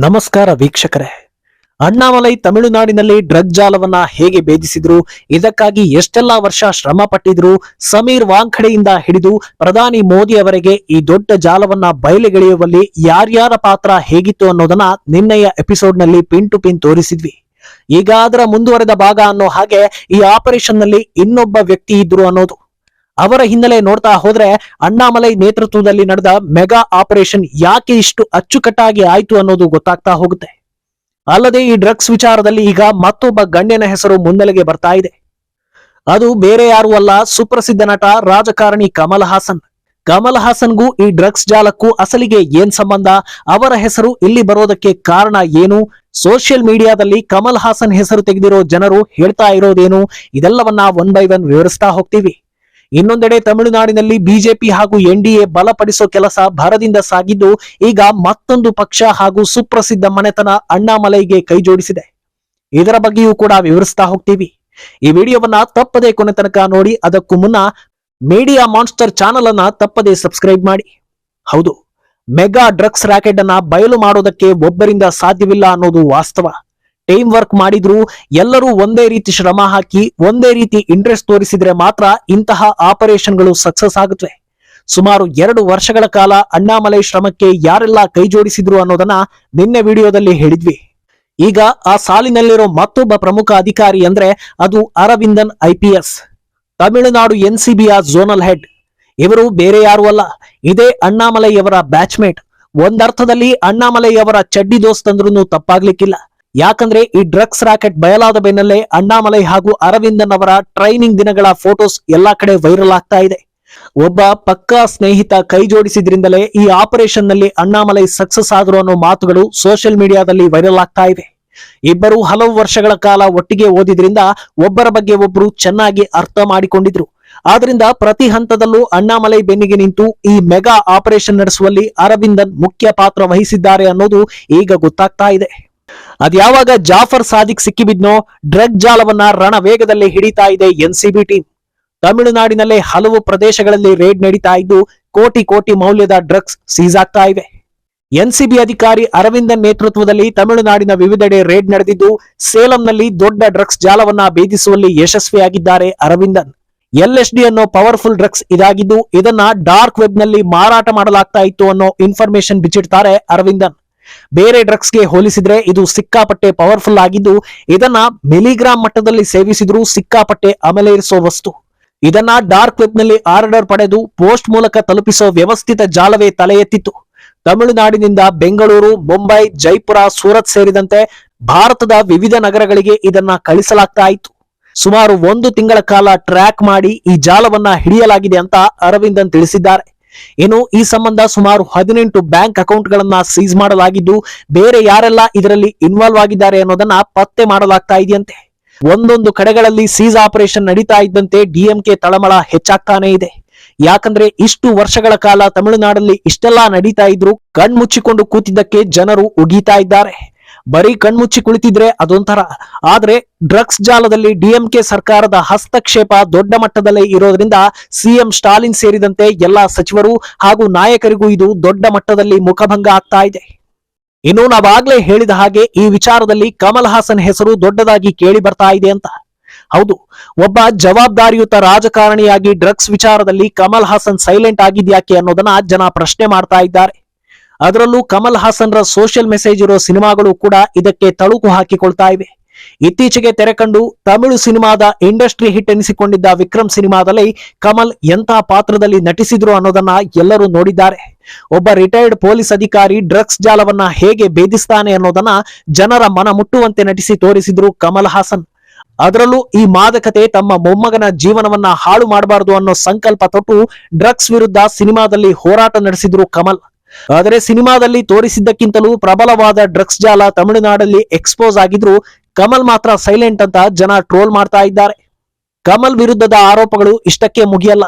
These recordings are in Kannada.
ನಮಸ್ಕಾರ ವೀಕ್ಷಕರೇ. ಅಣ್ಣಾಮಲೈ ತಮಿಳುನಾಡಿನಲ್ಲಿ ಡ್ರಗ್ ಜಾಲವನ್ನ ಹೇಗೆ ಭೇದಿಸಿದ್ರು, ಇದಕ್ಕಾಗಿ ಎಷ್ಟೆಲ್ಲಾ ವರ್ಷ ಶ್ರಮ ಪಟ್ಟಿದ್ರು, ಸಮೀರ್ ವಾಂಖಡೆಯಿಂದ ಹಿಡಿದು ಪ್ರಧಾನಿ ಮೋದಿ ಅವರಿಗೆ ಈ ದೊಡ್ಡ ಜಾಲವನ್ನ ಬಯಲಿಗೆಳೆಯುವಲ್ಲಿ ಯಾರ್ಯಾರ ಪಾತ್ರ ಹೇಗಿತ್ತು ಅನ್ನೋದನ್ನ ನಿನ್ನೆಯ ಎಪಿಸೋಡ್ನಲ್ಲಿ ಪಿನ್ ಟು ಪಿನ್ ತೋರಿಸಿದ್ವಿ. ಈಗ ಅದರ ಮುಂದುವರೆದ ಭಾಗ ಅನ್ನೋ ಹಾಗೆ ಈ ಆಪರೇಷನ್ನಲ್ಲಿ ಇನ್ನೊಬ್ಬ ವ್ಯಕ್ತಿ ಇದ್ರು ಅನ್ನೋದು. ಅವರ ಹಿನ್ನೆಲೆ ನೋಡ್ತಾ ಹೋದ್ರೆ ಅಣ್ಣಾಮಲೈ ನೇತೃತ್ವದಲ್ಲಿ ನಡೆದ ಮೆಗಾ ಆಪರೇಷನ್ ಯಾಕೆ ಇಷ್ಟು ಅಚ್ಚುಕಟ್ಟಾಗಿ ಆಯ್ತು ಅನ್ನೋದು ಗೊತ್ತಾಗ್ತಾ ಹೋಗುತ್ತೆ. ಅಲ್ಲದೆ ಈ ಡ್ರಗ್ಸ್ ವಿಚಾರದಲ್ಲಿ ಈಗ ಮತ್ತೊಬ್ಬ ಗಣ್ಯನ ಹೆಸರು ಮುನ್ನೆಲೆಗೆ ಬರ್ತಾ ಇದೆ. ಅದು ಬೇರೆ ಯಾರು ಅಲ್ಲ, ಸುಪ್ರಸಿದ್ಧ ನಟ, ರಾಜಕಾರಣಿ ಕಮಲ್ ಹಾಸನ್. ಕಮಲ್ ಹಾಸನ್ಗೂ ಈ ಡ್ರಗ್ಸ್ ಜಾಲಕ್ಕೂ ಅಸಲಿಗೆ ಏನ್ ಸಂಬಂಧ? ಅವರ ಹೆಸರು ಇಲ್ಲಿ ಬರೋದಕ್ಕೆ ಕಾರಣ ಏನು? ಸೋಷಿಯಲ್ ಮೀಡಿಯಾದಲ್ಲಿ ಕಮಲ್ ಹಾಸನ್ ಹೆಸರು ತೆಗೆದಿರೋ ಜನರು ಹೇಳ್ತಾ ಇರೋದೇನು? ಇದೆಲ್ಲವನ್ನ ಒನ್ ಬೈ ಒನ್ ವಿವರಿಸ್ತಾ ಹೋಗ್ತೀವಿ. ಇನ್ನೊಂದೆಡೆ ತಮಿಳುನಾಡಿನಲ್ಲಿ ಬಿಜೆಪಿ ಹಾಗೂ ಎನ್ಡಿಎ ಬಲಪಡಿಸೋ ಕೆಲಸ ಭರದಿಂದ ಸಾಗಿದ್ದು, ಈಗ ಮತ್ತೊಂದು ಪಕ್ಷ ಹಾಗೂ ಸುಪ್ರಸಿದ್ಧ ಮನೆತನ ಅಣ್ಣಾಮಲೈಗೆ ಕೈಜೋಡಿಸಿದೆ ಇದರ ಬಗ್ಗೆಯೂ ಕೂಡ ವಿವರಿಸ್ತಾ ಹೋಗ್ತೀವಿ. ಈ ವಿಡಿಯೋವನ್ನ ತಪ್ಪದೆ ಕೊನೆ ತನಕ ನೋಡಿ, ಅದಕ್ಕೂ ಮುನ್ನ ಮೀಡಿಯಾ ಮಾನ್ಸ್ಟರ್ ಚಾನಲ್ ಅನ್ನ ತಪ್ಪದೆ ಸಬ್ಸ್ಕ್ರೈಬ್ ಮಾಡಿ. ಹೌದು, ಮೆಗಾ ಡ್ರಗ್ಸ್ ರ್ಯಾಕೆಟ್ ಅನ್ನ ಬಯಲು ಮಾಡೋದಕ್ಕೆ ಒಬ್ಬರಿಂದ ಸಾಧ್ಯವಿಲ್ಲ ಅನ್ನೋದು ವಾಸ್ತವ. ಟೀಮ್ ವರ್ಕ್ ಮಾಡಿದ್ರು, ಎಲ್ಲರೂ ಒಂದೇ ರೀತಿ ಶ್ರಮ ಹಾಕಿ, ಒಂದೇ ರೀತಿ ಇಂಟ್ರೆಸ್ಟ್ ತೋರಿಸಿದ್ರೆ ಮಾತ್ರ ಇಂತಹ ಆಪರೇಷನ್ಗಳು ಸಕ್ಸಸ್ ಆಗುತ್ತವೆ ಸುಮಾರು ಎರಡು ವರ್ಷಗಳ ಕಾಲ ಅಣ್ಣಾಮಲೈ ಶ್ರಮಕ್ಕೆ ಯಾರೆಲ್ಲ ಕೈ ಜೋಡಿಸಿದ್ರು ಅನ್ನೋದನ್ನ ನಿನ್ನೆ ವಿಡಿಯೋದಲ್ಲಿ ಹೇಳಿದ್ವಿ. ಈಗ ಆ ಸಾಲಿನಲ್ಲಿರೋ ಮತ್ತೊಬ್ಬ ಪ್ರಮುಖ ಅಧಿಕಾರಿ ಅಂದ್ರೆ ಅದು ಅರವಿಂದನ್ ಐಪಿಎಸ್ ತಮಿಳುನಾಡು ಎನ್ಸಿಬಿಯ ಝೋನಲ್ ಹೆಡ್. ಇವರು ಬೇರೆ ಯಾರು ಅಲ್ಲ, ಇದೇ ಅಣ್ಣಾಮಲೈ ಅವರ ಬ್ಯಾಚ್ಮೇಟ್ ಒಂದರ್ಥದಲ್ಲಿ ಅಣ್ಣಾಮಲೈ ಅವರ ಚಡ್ಡಿ ದೋಸ್ತಂದ್ರೂ ತಪ್ಪಾಗ್ಲಿಕ್ಕಿಲ್ಲ. ಯಾಕಂದ್ರೆ ಈ ಡ್ರಗ್ಸ್ ರಾಕೆಟ್ ಬಯಲಾದ ಬೆನ್ನಲ್ಲೇ ಅಣ್ಣಾಮಲೈ ಹಾಗೂ ಅರವಿಂದನ್ ಅವರ ಟ್ರೈನಿಂಗ್ ದಿನಗಳ ಫೋಟೋಸ್ ಎಲ್ಲಾ ಕಡೆ ವೈರಲ್ ಆಗ್ತಾ ಇದೆ. ಒಬ್ಬ ಪಕ್ಕಾ ಸ್ನೇಹಿತ ಕೈ ಜೋಡಿಸಿದ್ರಿಂದಲೇ ಈ ಆಪರೇಷನ್ನಲ್ಲಿ ಅಣ್ಣಾಮಲೈ ಸಕ್ಸಸ್ ಆದರು ಅನ್ನೋ ಮಾತುಗಳು ಸೋಷಿಯಲ್ ಮೀಡಿಯಾದಲ್ಲಿ ವೈರಲ್ ಆಗ್ತಾ ಇವೆ ಇಬ್ಬರು ಹಲವು ವರ್ಷಗಳ ಕಾಲ ಒಟ್ಟಿಗೆ ಓದಿದ್ರಿಂದ ಒಬ್ಬರ ಬಗ್ಗೆ ಒಬ್ಬರು ಚೆನ್ನಾಗಿ ಅರ್ಥ ಮಾಡಿಕೊಂಡಿದ್ರು. ಆದ್ರಿಂದ ಪ್ರತಿ ಹಂತದಲ್ಲೂ ಅಣ್ಣಾಮಲೈ ಬೆನ್ನಿಗೆ ನಿಂತು ಈ ಮೆಗಾ ಆಪರೇಷನ್ ನಡೆಸುವಲ್ಲಿ ಅರವಿಂದನ್ ಮುಖ್ಯ ಪಾತ್ರ ವಹಿಸಿದ್ದಾರೆ ಅನ್ನೋದು ಈಗ ಗೊತ್ತಾಗ್ತಾ ಇದೆ. ಅದ್ಯಾವಾಗ ಜಾಫರ್ ಸಾದಿಕ್ ಸಿಕ್ಕಿಬಿದ್ನೋ, ಡ್ರಗ್ ಜಾಲವನ್ನ ರಣ ವೇಗದಲ್ಲಿ ಹಿಡಿತಾ ಇದೆ ಎನ್ಸಿಬಿ ಟೀಮ್. ತಮಿಳುನಾಡಿನಲ್ಲೇ ಹಲವು ಪ್ರದೇಶಗಳಲ್ಲಿ ರೇಡ್ ನಡೀತಾ ಇದ್ದು, ಕೋಟಿ ಕೋಟಿ ಮೌಲ್ಯದ ಡ್ರಗ್ಸ್ ಸೀಸ್ ಆಗ್ತಾ ಇವೆ. ಎನ್ಸಿಬಿ ಅಧಿಕಾರಿ ಅರವಿಂದನ್ ನೇತೃತ್ವದಲ್ಲಿ ತಮಿಳುನಾಡಿನ ವಿವಿಧೆಡೆ ರೇಡ್ ನಡೆದಿದ್ದು, ಸೇಲಂನಲ್ಲಿ ದೊಡ್ಡ ಡ್ರಗ್ಸ್ ಜಾಲವನ್ನ ಭೇದಿಸುವಲ್ಲಿ ಯಶಸ್ವಿಯಾಗಿದ್ದಾರೆ ಅರವಿಂದನ್. ಎಲ್ಎಸ್ಡಿ ಅನ್ನೋ ಪವರ್ಫುಲ್ ಡ್ರಗ್ಸ್ ಇದಾಗಿದ್ದು, ಇದನ್ನ ಡಾರ್ಕ್ ವೆಬ್ನಲ್ಲಿ ಮಾರಾಟ ಮಾಡಲಾಗ್ತಾ ಇತ್ತು ಅನ್ನೋ ಇನ್ಫಾರ್ಮೇಶನ್ ಬಿಚ್ಚಿಡ್ತಾರೆ ಅರವಿಂದನ್. ಬೇರೆ ಡ್ರಗ್ಸ್ಗೆ ಹೋಲಿಸಿದ್ರೆ ಇದು ಸಿಕ್ಕಾಪಟ್ಟೆ ಪವರ್ಫುಲ್ ಆಗಿದ್ದು, ಇದನ್ನ ಮಿಲಿಗ್ರಾಮ್ ಮಟ್ಟದಲ್ಲಿ ಸೇವಿಸಿದ್ರು ಸಿಕ್ಕಾಪಟ್ಟೆ ಅಮಲೇರಿಸೋ ವಸ್ತು. ಇದನ್ನ ಡಾರ್ಕ್ ವೆಬ್ನಲ್ಲಿ ಆರ್ಡರ್ ಪಡೆದು ಪೋಸ್ಟ್ ಮೂಲಕ ತಲುಪಿಸೋ ವ್ಯವಸ್ಥಿತ ಜಾಲವೇ ತಲೆ ಎತ್ತಿತ್ತು. ತಮಿಳುನಾಡಿನಿಂದ ಬೆಂಗಳೂರು, ಮುಂಬೈ, ಜೈಪುರ, ಸೂರತ್ ಸೇರಿದಂತೆ ಭಾರತದ ವಿವಿಧ ನಗರಗಳಿಗೆ ಇದನ್ನ ಕಳಿಸಲಾಗ್ತಾ ಇತ್ತು. ಸುಮಾರು ಒಂದು ತಿಂಗಳ ಕಾಲ ಟ್ರ್ಯಾಕ್ ಮಾಡಿ ಈ ಜಾಲವನ್ನ ಹಿಡಿಯಲಾಗಿದೆ ಅಂತ ಅರವಿಂದನ್ ತಿಳಿಸಿದ್ದಾರೆ. ಇನ್ನು ಈ ಸಂಬಂಧ ಸುಮಾರು ಹದಿನೆಂಟು ಬ್ಯಾಂಕ್ ಅಕೌಂಟ್ಗಳನ್ನ ಸೀಸ್ ಮಾಡಲಾಗಿದ್ದು, ಬೇರೆ ಯಾರೆಲ್ಲ ಇದರಲ್ಲಿ ಇನ್ವಾಲ್ವ್ ಆಗಿದ್ದಾರೆ ಅನ್ನೋದನ್ನ ಪತ್ತೆ ಮಾಡಲಾಗ್ತಾ ಇದೆಯಂತೆ. ಒಂದೊಂದು ಕಡೆಗಳಲ್ಲಿ ಸೀಸ್ ಆಪರೇಷನ್ ನಡೀತಾ ಇದ್ದಂತೆ ಡಿಎಂಕೆ ತಳಮಳ ಹೆಚ್ಚಾಗ್ತಾನೆ ಇದೆ. ಯಾಕಂದ್ರೆ ಇಷ್ಟು ವರ್ಷಗಳ ಕಾಲ ತಮಿಳುನಾಡಲ್ಲಿ ಇಷ್ಟೆಲ್ಲಾ ನಡೀತಾ ಇದ್ರು ಕಣ್ಮುಚ್ಚಿಕೊಂಡು ಕೂತಿದ್ದಕ್ಕೆ ಜನರು ಉಗೀತಾ ಇದ್ದಾರೆ. ಬರೀ ಕಣ್ಮುಚ್ಚಿ ಕುಳಿತಿದ್ರೆ ಅದೊಂಥರ. ಆದ್ರೆ ಡ್ರಗ್ಸ್ ಜಾಲದಲ್ಲಿ ಡಿಎಂಕೆ ಸರ್ಕಾರದ ಹಸ್ತಕ್ಷೇಪ ದೊಡ್ಡ ಮಟ್ಟದಲ್ಲೇ ಇರೋದ್ರಿಂದ ಸಿಎಂ ಸ್ಟಾಲಿನ್ ಸೇರಿದಂತೆ ಎಲ್ಲಾ ಸಚಿವರು ಹಾಗೂ ನಾಯಕರಿಗೂ ಇದು ದೊಡ್ಡ ಮಟ್ಟದಲ್ಲಿ ಮುಖಭಂಗ ಆಗ್ತಾ ಇದೆ. ಇನ್ನು ನಾವಾಗ್ಲೇ ಹೇಳಿದ ಹಾಗೆ ಈ ವಿಚಾರದಲ್ಲಿ ಕಮಲ್ ಹಾಸನ್ ಹೆಸರು ದೊಡ್ಡದಾಗಿ ಕೇಳಿ ಬರ್ತಾ ಇದೆ ಅಂತ. ಹೌದು, ಒಬ್ಬ ಜವಾಬ್ದಾರಿಯುತ ರಾಜಕಾರಣಿಯಾಗಿ ಡ್ರಗ್ಸ್ ವಿಚಾರದಲ್ಲಿ ಕಮಲ್ ಹಾಸನ್ ಸೈಲೆಂಟ್ ಆಗಿದ್ಯಾಕೆ ಅನ್ನೋದನ್ನ ಜನ ಪ್ರಶ್ನೆ ಮಾಡ್ತಾ ಇದ್ದಾರೆ. ಅದರಲ್ಲೂ ಕಮಲ್ ಹಾಸನ್ರ ಸೋಷಿಯಲ್ ಮೆಸೇಜ್ ಇರೋ ಸಿನಿಮಾಗಳು ಕೂಡ ಇದಕ್ಕೆ ತಳುಕು ಹಾಕಿಕೊಳ್ತಾ ಇವೆ. ಇತ್ತೀಚೆಗೆ ತೆರೆಕಂಡು ತಮಿಳು ಸಿನಿಮಾದ ಇಂಡಸ್ಟ್ರಿ ಹಿಟ್ ಎನಿಸಿಕೊಂಡಿದ್ದ ವಿಕ್ರಮ್ ಸಿನಿಮಾದಲ್ಲಿ ಕಮಲ್ ಎಂಥ ಪಾತ್ರದಲ್ಲಿ ನಟಿಸಿದ್ರು ಅನ್ನೋದನ್ನ ಎಲ್ಲರೂ ನೋಡಿದ್ದಾರೆ. ಒಬ್ಬ ರಿಟೈರ್ಡ್ ಪೊಲೀಸ್ ಅಧಿಕಾರಿ ಡ್ರಗ್ಸ್ ಜಾಲವನ್ನ ಹೇಗೆ ಭೇದಿಸ್ತಾನೆ ಅನ್ನೋದನ್ನ ಜನರ ಮನ ಮುಟ್ಟುವಂತೆ ನಟಿಸಿ ತೋರಿಸಿದ್ರು ಕಮಲ್ ಹಾಸನ್. ಅದರಲ್ಲೂ ಈ ಮಾದಕತೆ ತಮ್ಮ ಮೊಮ್ಮಗನ ಜೀವನವನ್ನ ಹಾಳು ಮಾಡಬಾರದು ಅನ್ನೋ ಸಂಕಲ್ಪ ತೊಟ್ಟು ಡ್ರಗ್ಸ್ ವಿರುದ್ಧ ಸಿನಿಮಾದಲ್ಲಿ ಹೋರಾಟ ನಡೆಸಿದ್ರು ಕಮಲ್. ಆದರೆ ಸಿನಿಮಾದಲ್ಲಿ ತೋರಿಸಿದ್ದಕ್ಕಿಂತಲೂ ಪ್ರಬಲವಾದ ಡ್ರಗ್ಸ್ ಜಾಲ ತಮಿಳುನಾಡಲ್ಲಿ ಎಕ್ಸ್ಪೋಸ್ ಆಗಿದ್ರು ಕಮಲ್ ಮಾತ್ರ ಸೈಲೆಂಟ್ ಅಂತ ಜನ ಟ್ರೋಲ್ ಮಾಡ್ತಾ ಇದ್ದಾರೆ. ಕಮಲ್ ವಿರುದ್ಧದ ಆರೋಪಗಳು ಇಷ್ಟಕ್ಕೆ ಮುಗಿಯಲ್ಲ.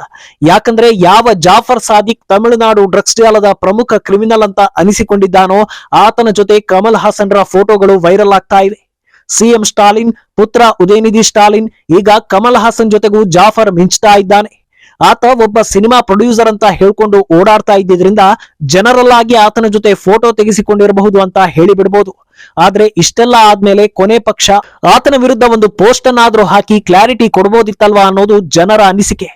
ಯಾಕಂದ್ರೆ ಯಾವ ಜಾಫರ್ ಸಾದಿಕ್ ತಮಿಳುನಾಡು ಡ್ರಗ್ಸ್ ಜಾಲದ ಪ್ರಮುಖ ಕ್ರಿಮಿನಲ್ ಅಂತ ಅನಿಸಿಕೊಂಡಿದ್ದಾನೋ ಆತನ ಜೊತೆ ಕಮಲ್ ಹಾಸನ್ರ ಫೋಟೋಗಳು ವೈರಲ್ ಆಗ್ತಾ ಇವೆ. ಸಿಎಂ ಸ್ಟಾಲಿನ್, ಪುತ್ರ ಉದಯನಿಧಿ ಸ್ಟಾಲಿನ್, ಈಗ ಕಮಲ್ ಹಾಸನ್ ಜೊತೆಗೂ ಜಾಫರ್ ಮಿಂಚ್ತಾ ಇದ್ದಾನೆ. ಆತ ಒಬ್ಬ ಸಿನಿಮಾ ಪ್ರೊಡ್ಯೂಸರ್ ಅಂತ ಹೇಳ್ಕೊಂಡು ಓಡಾಡ್ತಾ ಇದ್ದಿದ್ರಿಂದ ಜನರಲ್ಲಾಗಿ ಆತನ ಜೊತೆ ಫೋಟೋ ತೆಗೆಸಿಕೊಂಡಿರಬಹುದು ಅಂತ ಹೇಳಿ ಬಿಡಬಹುದು ಆದ್ರೆ ಇಷ್ಟೆಲ್ಲ ಆದ್ಮೇಲೆ ಕೊನೆ ಪಕ್ಷ ಆತನ ವಿರುದ್ಧ ಒಂದು ಪೋಸ್ಟ್ ಅನ್ನಾದ್ರೂ ಹಾಕಿ ಕ್ಲಾರಿಟಿ ಕೊಡ್ಬೋದಿತ್ತಲ್ವಾ ಅನ್ನೋದು ಜನರ ಅನಿಸಿಕೆ.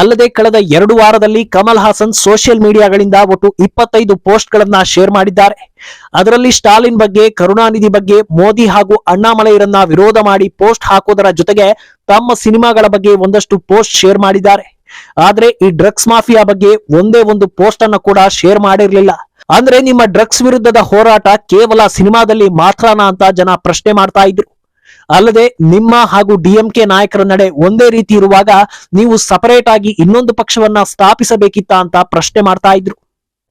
ಅಲ್ಲದೆ ಕಳೆದ ಎರಡು ವಾರದಲ್ಲಿ ಕಮಲ್ ಹಾಸನ್ ಸೋಷಿಯಲ್ ಮೀಡಿಯಾಗಳಿಂದ ಒಟ್ಟು ಇಪ್ಪತ್ತೈದು ಪೋಸ್ಟ್ ಗಳನ್ನ ಶೇರ್ ಮಾಡಿದ್ದಾರೆ. ಅದರಲ್ಲಿ ಸ್ಟಾಲಿನ್ ಬಗ್ಗೆ, ಕರುಣಾನಿಧಿ ಬಗ್ಗೆ, ಮೋದಿ ಹಾಗೂ ಅಣ್ಣಾಮಲೈರನ್ನ ವಿರೋಧ ಮಾಡಿ ಪೋಸ್ಟ್ ಹಾಕೋದರ ಜೊತೆಗೆ ತಮ್ಮ ಸಿನಿಮಾಗಳ ಬಗ್ಗೆ ಒಂದಷ್ಟು ಪೋಸ್ಟ್ ಶೇರ್ ಮಾಡಿದ್ದಾರೆ. ಆದ್ರೆ ಈ ಡ್ರಗ್ಸ್ ಮಾಫಿಯಾ ಬಗ್ಗೆ ಒಂದೇ ಒಂದು ಪೋಸ್ಟ್ ಅನ್ನು ಕೂಡ ಶೇರ್ ಮಾಡಿರ್ಲಿಲ್ಲ. ಅಂದ್ರೆ ನಿಮ್ಮ ಡ್ರಗ್ಸ್ ವಿರುದ್ಧದ ಹೋರಾಟ ಕೇವಲ ಸಿನಿಮಾದಲ್ಲಿ ಮಾತ್ರನಾ ಅಂತ ಜನ ಪ್ರಶ್ನೆ ಮಾಡ್ತಾ ಇದ್ರು. ಅಲ್ಲದೆ ನಿಮ್ಮ ಹಾಗೂ ಡಿಎಂಕೆ ನಾಯಕರ ನಡೆ ಒಂದೇ ರೀತಿ ಇರುವಾಗ ನೀವು ಸಪರೇಟ್ ಆಗಿ ಇನ್ನೊಂದು ಪಕ್ಷವನ್ನ ಸ್ಥಾಪಿಸಬೇಕಿತ್ತ ಅಂತ ಪ್ರಶ್ನೆ ಮಾಡ್ತಾ ಇದ್ರು.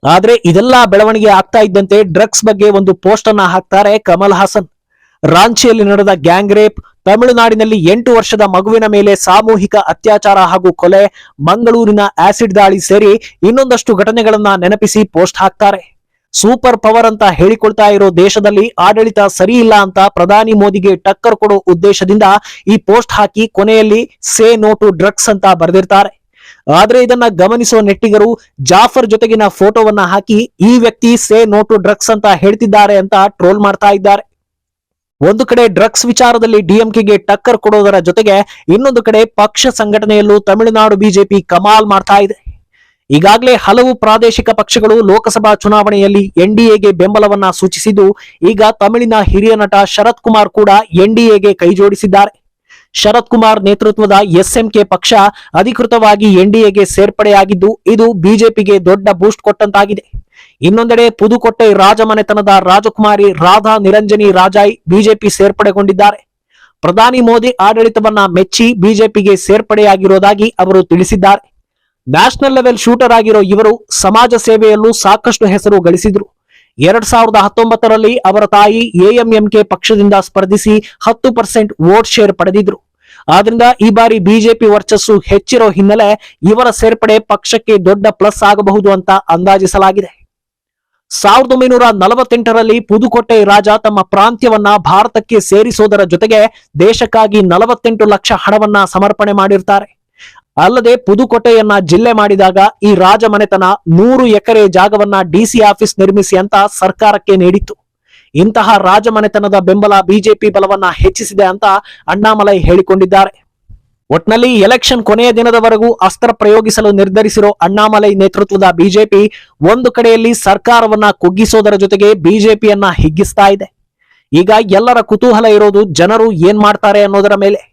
ಆದ್ರೆ ಇದೆಲ್ಲ ಬೆಳವಣಿಗೆ ಆಗ್ತಾ ಇದ್ದಂತೆ ಡ್ರಗ್ಸ್ ಬಗ್ಗೆ ಒಂದು ಪೋಸ್ಟ್ ಅನ್ನ ಹಾಕ್ತಾರೆ ಕಮಲ್ ಹಾಸನ್. ರಾಂಚಿಯಲ್ಲಿ ನಡೆದ ಗ್ಯಾಂಗ್ ರೇಪ್ ತಮಿಳುನಾಡಿನಲ್ಲಿ ಎಂಟು ವರ್ಷದ ಮಗುವಿನ ಮೇಲೆ ಸಾಮೂಹಿಕ ಅತ್ಯಾಚಾರ ಹಾಗೂ ಕೊಲೆ, ಮಂಗಳೂರಿನ ಆಸಿಡ್ ದಾಳಿ ಸೇರಿ ಇನ್ನೊಂದಷ್ಟು ಘಟನೆಗಳನ್ನ ನೆನಪಿಸಿ ಪೋಸ್ಟ್ ಹಾಕ್ತಾರೆ. ಸೂಪರ್ ಪವರ್ ಅಂತ ಹೇಳಿಕೊಳ್ತಾ ಇರೋ ದೇಶದಲ್ಲಿ ಆಡಳಿತ ಸರಿ ಇಲ್ಲ ಅಂತ ಪ್ರಧಾನಿ ಮೋದಿಗೆ ಟಕ್ಕರ್ ಕೊಡೋ ಉದ್ದೇಶದಿಂದ ಈ ಪೋಸ್ಟ್ ಹಾಕಿ ಕೊನೆಯಲ್ಲಿ ಸೇ ನೋ ಟು ಡ್ರಗ್ಸ್ ಅಂತ ಬರೆದಿರ್ತಾರೆ. ಆದ್ರೆ ಇದನ್ನ ಗಮನಿಸುವ ನೆಟ್ಟಿಗರು ಜಾಫರ್ ಜೊತೆಗಿನ ಫೋಟೋವನ್ನ ಹಾಕಿ ಈ ವ್ಯಕ್ತಿ ಸೇ ನೋ ಟು ಡ್ರಗ್ಸ್ ಅಂತ ಹೇಳ್ತಿದ್ದಾರೆ ಅಂತ ಟ್ರೋಲ್ ಮಾಡ್ತಾ ಇದ್ದಾರೆ. ಒಂದು ಕಡೆ ಡ್ರಗ್ಸ್ ವಿಚಾರದಲ್ಲಿ ಡಿಎಂಕೆಗೆ ಟಕ್ಕರ್ ಕೊಡೋದರ ಜೊತೆಗೆ ಇನ್ನೊಂದು ಕಡೆ ಪಕ್ಷ ಸಂಘಟನೆಯಲ್ಲೂ ತಮಿಳುನಾಡು ಬಿಜೆಪಿ ಕಮಾಲ್ ಮಾಡ್ತಾ ಇದೆ. ಈಗಾಗಲೇ ಹಲವು ಪ್ರಾದೇಶಿಕ ಪಕ್ಷಗಳು ಲೋಕಸಭಾ ಚುನಾವಣೆಯಲ್ಲಿ ಎನ್ಡಿಎಗೆ ಬೆಂಬಲವನ್ನ ಸೂಚಿಸಿದ್ದು, ಈಗ ತಮಿಳಿನ ಹಿರಿಯ ನಟ ಶರತ್ ಕುಮಾರ್ ಕೂಡ ಎನ್ಡಿಎಗೆ ಕೈಜೋಡಿಸಿದ್ದಾರೆ. ಶರತ್ ಕುಮಾರ್ ನೇತೃತ್ವದ ಎಸ್ಎಂಕೆ ಪಕ್ಷ ಅಧಿಕೃತವಾಗಿ ಎನ್ಡಿಎಗೆ ಸೇರ್ಪಡೆಯಾಗಿದ್ದು, ಇದು ಬಿಜೆಪಿಗೆ ದೊಡ್ಡ ಬೂಸ್ಟ್ ಕೊಟ್ಟಂತಾಗಿದೆ. ಇನ್ನೊಂದೆಡೆ ಪುದುಕೊಟ್ಟೆ ರಾಜಮನೆತನದ ರಾಜಕುಮಾರಿ ರಾಧಾ ನಿರಂಜನಿ ರಾಜಾಯ್ ಬಿಜೆಪಿ ಸೇರ್ಪಡೆಗೊಂಡಿದ್ದಾರೆ. ಪ್ರಧಾನಿ ಮೋದಿ ಆಡಳಿತವನ್ನ ಮೆಚ್ಚಿ ಬಿಜೆಪಿಗೆ ಸೇರ್ಪಡೆಯಾಗಿರೋದಾಗಿ ಅವರು ತಿಳಿಸಿದ್ದಾರೆ. ನ್ಯಾಷನಲ್ ಲೆವೆಲ್ ಶೂಟರ್ ಆಗಿರೋ ಇವರು ಸಮಾಜ ಸೇವೆಯಲ್ಲೂ ಸಾಕಷ್ಟು ಹೆಸರು ಗಳಿಸಿದ್ರು. ಎರಡ್ ಸಾವಿರದ ಹತ್ತೊಂಬತ್ತರಲ್ಲಿ ಅವರ ತಾಯಿ ಎಎಂಎಂಕೆ ಪಕ್ಷದಿಂದ ಸ್ಪರ್ಧಿಸಿ ಹತ್ತು ಪರ್ಸೆಂಟ್ ವೋಟ್ ಶೇರ್ ಪಡೆದಿದ್ರು. ಆದ್ರಿಂದ ಈ ಬಾರಿ ಬಿಜೆಪಿ ವರ್ಚಸ್ಸು ಹೆಚ್ಚಿರೋ ಹಿನ್ನೆಲೆ ಇವರ ಸೇರ್ಪಡೆ ಪಕ್ಷಕ್ಕೆ ದೊಡ್ಡ ಪ್ಲಸ್ ಆಗಬಹುದು ಅಂತ ಅಂದಾಜಿಸಲಾಗಿದೆ. ಸಾವಿರದ ಒಂಬೈನೂರ ನಲವತ್ತೆಂಟರಲ್ಲಿ ಪುದುಕೋಟೆ ರಾಜ ತಮ್ಮ ಪ್ರಾಂತ್ಯವನ್ನ ಭಾರತಕ್ಕೆ ಸೇರಿಸೋದರ ಜೊತೆಗೆ ದೇಶಕ್ಕಾಗಿ ನಲವತ್ತೆಂಟು ಲಕ್ಷ ಹಣವನ್ನ ಸಮರ್ಪಣೆ ಮಾಡಿರ್ತಾರೆ. ಅಲ್ಲದೆ ಪುದುಕೋಟೆಯನ್ನ ಜಿಲ್ಲೆ ಮಾಡಿದಾಗ ಈ ರಾಜಮನೆತನ ನೂರು ಎಕರೆ ಜಾಗವನ್ನ ಡಿಸಿ ಆಫೀಸ್ ನಿರ್ಮಿಸಿ ಅಂತ ಸರ್ಕಾರಕ್ಕೆ ನೀಡಿತ್ತು. ಇಂತಹ ರಾಜಮನೆತನದ ಬೆಂಬಲ ಬಿಜೆಪಿ ಬಲವನ್ನ ಹೆಚ್ಚಿಸಿದೆ ಅಂತ ಅಣ್ಣಾಮಲೈ ಹೇಳಿಕೊಂಡಿದ್ದಾರೆ. ಒಟ್ನಲ್ಲಿ ಎಲೆಕ್ಷನ್ ಕೊನೆಯ ದಿನದವರೆಗೂ ಅಸ್ತ್ರ ಪ್ರಯೋಗಿಸಲು ನಿರ್ಧರಿಸಿರೋ ಅಣ್ಣಾಮಲೈ ನೇತೃತ್ವದ ಬಿಜೆಪಿ ಒಂದು ಕಡೆಯಲ್ಲಿ ಸರ್ಕಾರವನ್ನ ಕುಗ್ಗಿಸೋದರ ಜೊತೆಗೆ ಬಿಜೆಪಿಯನ್ನ ಹಿಗ್ಗಿಸ್ತಾ ಇದೆ. ಈಗ ಎಲ್ಲರ ಕುತೂಹಲ ಇರೋದು ಜನರು ಏನ್ ಮಾಡ್ತಾರೆ ಅನ್ನೋದರ ಮೇಲೆ.